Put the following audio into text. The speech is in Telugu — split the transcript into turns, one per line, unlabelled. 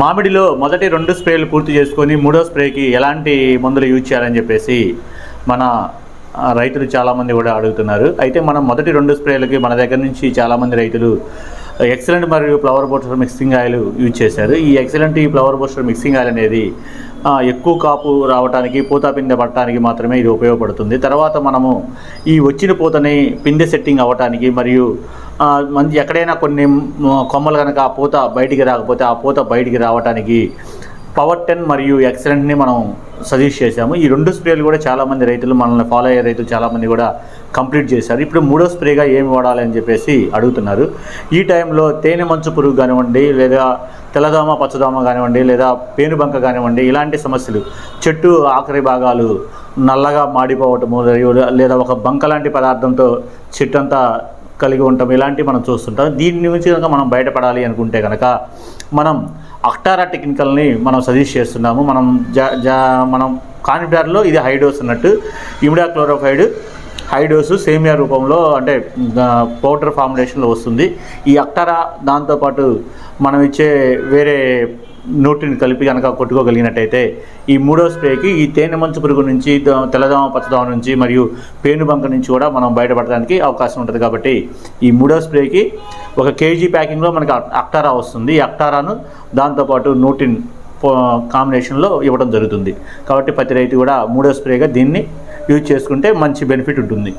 మామిడిలో మొదటి రెండు స్ప్రేలు పూర్తి చేసుకొని మూడో స్ప్రేకి ఎలాంటి మందులు యూజ్ చేయాలని చెప్పేసి మన రైతులు చాలామంది కూడా అడుగుతున్నారు. అయితే మనం మొదటి రెండు స్ప్రేలకి మన దగ్గర నుంచి చాలామంది రైతులు ఎక్సలెంట్ మరియు flower booster mixing oil use చేశారు. ఈ ఎక్సలెంట్ ఈ ఫ్లవర్ బోస్టర్ మిక్సింగ్ ఆయిల్ అనేది ఎక్కువ కాపు రావడానికి పూత పిందె పట్టడానికి మాత్రమే ఇది ఉపయోగపడుతుంది. తర్వాత మనము ఈ వచ్చిన పూతని పిందె సెట్టింగ్ అవ్వటానికి మరియు మంది మంచి ఎక్కడైనా కొన్ని కొమ్మలు కనుక ఆ పూత బయటికి రాకపోతే ఆ పూత బయటికి రావటానికి పవర్ టెన్ మరియు ఎక్సలెంట్ని మనం సజెస్ట్ చేశాము. ఈ రెండు స్ప్రేలు కూడా చాలామంది రైతులు మనల్ని ఫాలో అయ్యే రైతులు చాలామంది కూడా కంప్లీట్ చేశారు. ఇప్పుడు మూడో స్ప్రేగా ఏమి వాడాలి అని చెప్పేసి అడుగుతున్నారు. ఈ టైంలో తేనె మంచు పురుగు కానివ్వండి లేదా తెల్లదోమ పచ్చదోమ కానివ్వండి లేదా పేనుబంక కానివ్వండి ఇలాంటి సమస్యలు చెట్టు ఆఖరి భాగాలు నల్లగా మాడిపోవటము లేదా ఒక బంక లాంటి పదార్థంతో చెట్టు అంతా కలిగి ఉంటాం. ఇలాంటివి మనం చూస్తుంటాం. దీని నుంచి కనుక మనం బయటపడాలి అనుకుంటే కనుక మనం అక్టారా టెక్నికల్ని మనం సజెస్ట్ చేస్తున్నాము. మనం జా జా మనం కాన్ఫిడార్లో ఇది హై డోస్ అన్నట్టు ఇమిడా క్లోరోఫైడ్ హై డోసు సేమియా రూపంలో అంటే పౌడర్ ఫార్ములేషన్లో వస్తుంది. ఈ అక్టారా దాంతోపాటు మనం ఇచ్చే వేరే నోటిని కలిపి కనుక కొట్టుకోగలిగినట్టయితే ఈ మూడో స్ప్రేకి ఈ తేనె మంచు పురుగు నుంచి తెల్లదోమ పచ్చదోమ నుంచి మరియు పేనుబంక నుంచి కూడా మనం బయటపడడానికి అవకాశం ఉంటుంది కాబట్టి ఈ మూడో స్ప్రేకి ఒక కేజీ ప్యాకింగ్లో మనకి అక్టారా వస్తుంది. ఈ అక్టారాను దాంతోపాటు నోటిన్ కాంబినేషన్లో ఇవ్వడం జరుగుతుంది. కాబట్టి ప్రతి రైతు కూడా మూడో స్ప్రేగా దీన్ని యూజ్ చేసుకుంటే మంచి బెనిఫిట్ ఉంటుంది.